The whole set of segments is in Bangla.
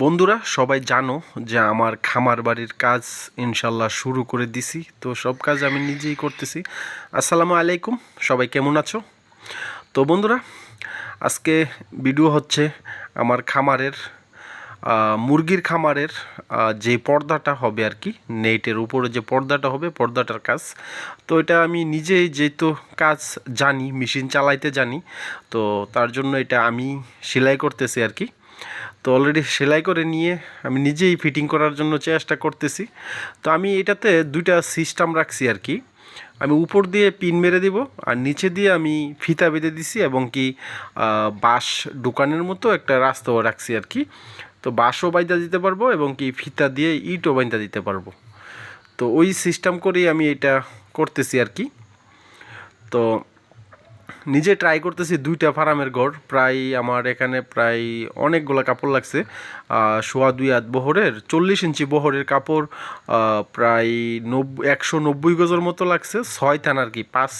বন্ধুরা, সবাই জানো যে আমার খামার বাড়ির কাজ ইনশাল্লাহ শুরু করে দিছি। তো সব কাজ আমি নিজেই করতেছি। আসসালামু আলাইকুম, সবাই কেমন আছো? তো বন্ধুরা, আজকে ভিডিও হচ্ছে আমার খামারের মুরগির খামারের যে পর্দাটা হবে আর কি, নেটের উপরে যে পর্দাটা হবে, পর্দাটার কাজ। তো এটা আমি নিজেই যেহেতু কাজ জানি, মেশিন চালাইতে জানি, তো তার জন্য এটা আমি সেলাই করতেছি আর কি। তো অলরেডি সেলাই করে নিয়ে আমি নিজেই ফিটিং করার জন্য চেষ্টা করতেছি। তো আমি এটাতে দুইটা সিস্টেম রাখছি আর কি। আমি উপর দিয়ে পিন মেরে দিব আর নিচে দিয়ে আমি ফিতা বেঁধে দিছি এবং কি বাঁশ দোকানের মতো একটা রাস্তাও রাখছি আর কি। তো বাঁশও বাইন্দা দিতে পারব এবং কি ফিতা দিয়ে ইটও বাইন্দা দিতে পারব। তো ওই সিস্টেম করেই আমি এটা করতেছি আর কি। তো নিজে ট্রাই করতেছি দুইটা ফার্মের ঘর প্রায় আমার এখানে প্রায় অনেকগুলো কাপড় লাগছে। সোয়া দুই হাত বহরের, চল্লিশ ইঞ্চি বহরের কাপড় প্রায় নব্বই একশো নব্বই গজের মতো লাগছে। ছয় থান আর কি, পাঁচ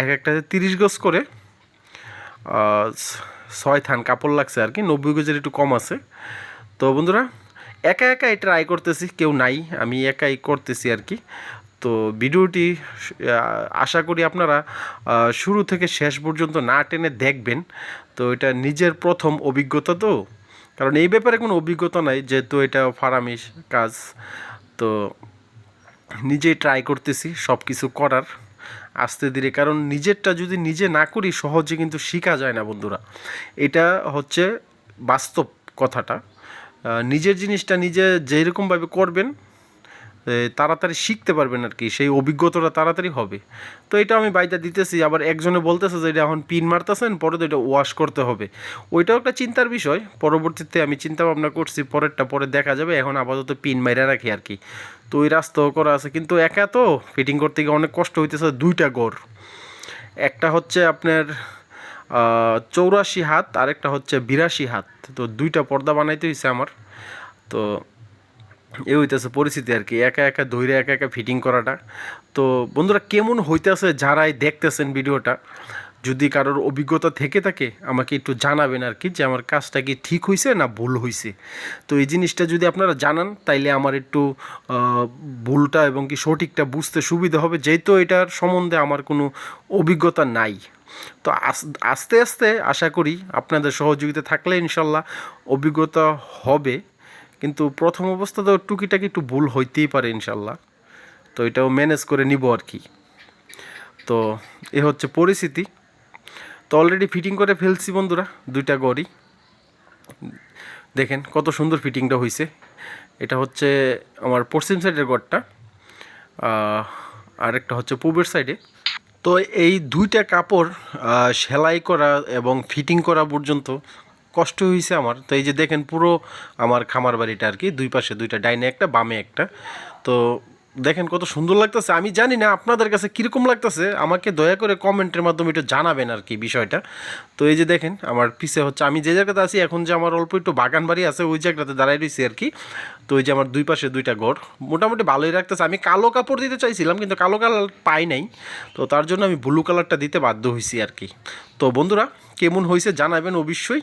এক একটাতে তিরিশ গজ করে। ছয় থান কাপড় লাগছে আর কি, নব্বই গজের একটু কম আছে। তো বন্ধুরা, একা একাই ট্রাই করতেছি, কেউ নাই, আমি একাই করতেছি আর কি। তো ভিডিওটি আশা করি আপনারা শুরু থেকে শেষ পর্যন্ত না টেনে দেখবেন। তো এটা নিজের প্রথম অভিজ্ঞতা তো। কারণ এই ব্যাপারে কোনো অভিজ্ঞতা নাই, যেহেতু এটা ফারামিস কাজ। তো নিজেই ট্রাই করতেছি সব কিছু করার আস্তে ধীরে। কারণ নিজেরটা যদি নিজে না করি, সহজে কিন্তু শেখা যায় না বন্ধুরা। এটা হচ্ছে বাস্তব কথাটা। নিজের জিনিসটা নিজে যেরকমভাবে করবেন তাড়াতাড়ি শিখতে পারবেন আর কি, সেই অভিজ্ঞতাটা তাড়াতাড়ি হবে। তো এটা আমি বাইটা দিতেছি, আবার একজনে বলতেছে যে এটা এখন পিন মারতেছেন, পরে তো এটা ওয়াশ করতে হবে। ওইটাও একটা চিন্তার বিষয়, পরবর্তীতে আমি চিন্তা ভাবনা করছি, পরেরটা পরে দেখা যাবে, এখন আপাতত পিন মাইরা রাখি আর কি। তো ওই রাস্তাও করা আছে, কিন্তু একা তো ফিটিং করতে গিয়ে অনেক কষ্ট হইতেছে দুইটা গড়। একটা হচ্ছে আপনার চৌরাশি হাত আর একটা হচ্ছে বিরাশি হাত। তো দুইটা পর্দা বানাইতে হয়েছে আমার। তো এ হইতেছে পরিস্থিতি আর কি। একা একা ধৈর্য একা একা ফিটিং করাটা। তো বন্ধুরা, কেমন হইতেছে যারাই দেখতেছেন ভিডিওটা, যদি কারোর অভিজ্ঞতা থেকে থাকে, আমাকে একটু জানাবেন আর কি যে আমার কাজটা কি ঠিক হয়েছে না ভুল হয়েছে তো এই জিনিসটা যদি আপনারা জানান, তাইলে আমার একটু ভুলটা এবং কি সঠিকটা বুঝতে সুবিধা হবে, যেহেতু এটার সম্বন্ধে আমার কোনো অভিজ্ঞতা নাই। তো আস্তে আস্তে আশা করি আপনাদের সহযোগিতা থাকলে ইনশাল্লাহ অভিজ্ঞতা হবে। কিন্তু প্রথম অবস্থা তো টুকিটাকি একটু ভুল হইতেই পারে ইনশাল্লাহ তো এটাও ম্যানেজ করে নিব আর কি। তো এ হচ্ছে পরিস্থিতি। তো অলরেডি ফিটিং করে ফেলছি বন্ধুরা, দুইটা গড়ি। দেখেন কত সুন্দর ফিটিংটা হয়েছে এটা হচ্ছে আমার পশ্চিম সাইডের গড়টা আর একটা হচ্ছে পূবের সাইডে তো এই দুইটা কাপড় সেলাই করা এবং ফিটিং করা পর্যন্ত কষ্ট হয়েছে আমার। তো এই যে দেখেন পুরো আমার খামার বাড়িটা আর কি, দুই পাশে দুইটা, ডাইনে একটা, বামে একটা। তো দেখেন কত সুন্দর লাগতেছে। আমি জানি না আপনাদের কাছে কীরকম লাগতেছে। আমাকে দয়া করে কমেন্টের মাধ্যমে একটু জানাবেন আর কি বিষয়টা। তো এই যে দেখেন, আমার পিছে হচ্ছে, আমি যে জায়গাতে আছি, এখন যে আমার অল্প একটু বাগান বাড়ি আছে, ওই জায়গাটাতে দাঁড়াই রয়েছি আর কি। তো ওই যে আমার দুই পাশে দুইটা ঘর, মোটামুটি ভালোই রাখতেছে আমি কালো কাপড় দিতে চাইছিলাম, কিন্তু কালো কালার পাই নাই। তো তার জন্য আমি ব্লু কালারটা দিতে বাধ্য হয়েছি আর কি। তো বন্ধুরা, কেমন হয়েছে জানাবেন অবশ্যই।